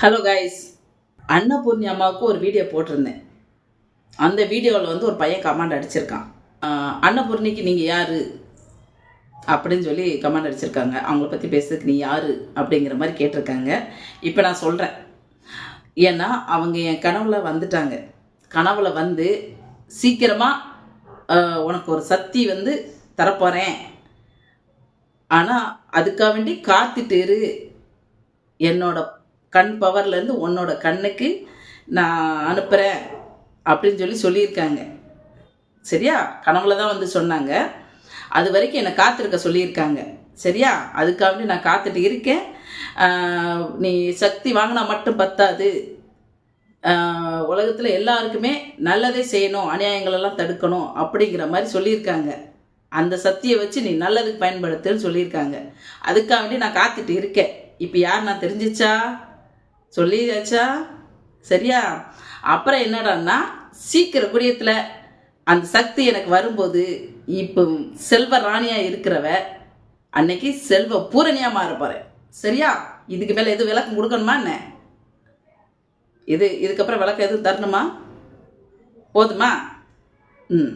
Hello guys Annapoorani அம்மாவுக்கு ஒரு video போட்டிருந்தேன். அந்த வீடியோவில் வந்து ஒரு பையன் கமாண்ட் அடிச்சிருக்கான். அன்னபூர்ணிக்கு நீங்கள் யார்? அப்படின்னு சொல்லி கமாண்ட் அடிச்சிருக்காங்க. அவங்கள பற்றி பேசுறதுக்கு நீ யார்? அப்படிங்கிற மாதிரி கேட்டிருக்காங்க. இப்போ நான் சொல்கிறேன் ஏன்னா அவங்க என் கனவுல வந்துட்டாங்க. கனவுல வந்து சீக்கிரமாக உனக்கு ஒரு சக்தி வந்து தரப்போகிறேன் ஆனால் அதுக்காக வேண்டி காத்துட்டு இரு. என்னோட கண் பவர்லேருந்து உன்னோட கண்ணுக்கு நான் அனுப்புகிறேன் அப்படின்னு சொல்லி சொல்லியிருக்காங்க. சரியா? கனவுல தான் வந்து சொன்னாங்க. அது வரைக்கும் என்னை காத்திருக்க சொல்லியிருக்காங்க. சரியா? அதுக்காக வேண்டி நான் காத்துட்டு இருக்கேன். நீ சக்தி வாங்கினா மட்டும் பத்தாது. உலகத்தில் எல்லாருக்குமே நல்லதே செய்யணும் அநியாயங்களெல்லாம் தடுக்கணும் அப்படிங்கிற மாதிரி சொல்லியிருக்காங்க. அந்த சக்தியை வச்சு நீ நல்லதுக்கு பயன்படுத்துன்னு சொல்லியிருக்காங்க. அதுக்காக வேண்டி நான் காத்துட்டு இருக்கேன். இப்போ யார் நான் தெரிஞ்சிச்சா? சொல்லியாச்சா? சரியா? அப்புறம் என்னடான்னா சீக்கிர குடியத்தில் அந்த சக்தி எனக்கு வரும்போது இப்போ செல்வ ராணியாக இருக்கிறவ அன்னைக்கு செல்வ பூரணியாக மாற போகிறேன் சரியா? இதுக்கு மேலே எதுவும் விளக்கம் கொடுக்கணுமா என்ன? இது இதுக்கப்புறம் விளக்கம் எதுவும் தரணுமா? போதுமா? ம்.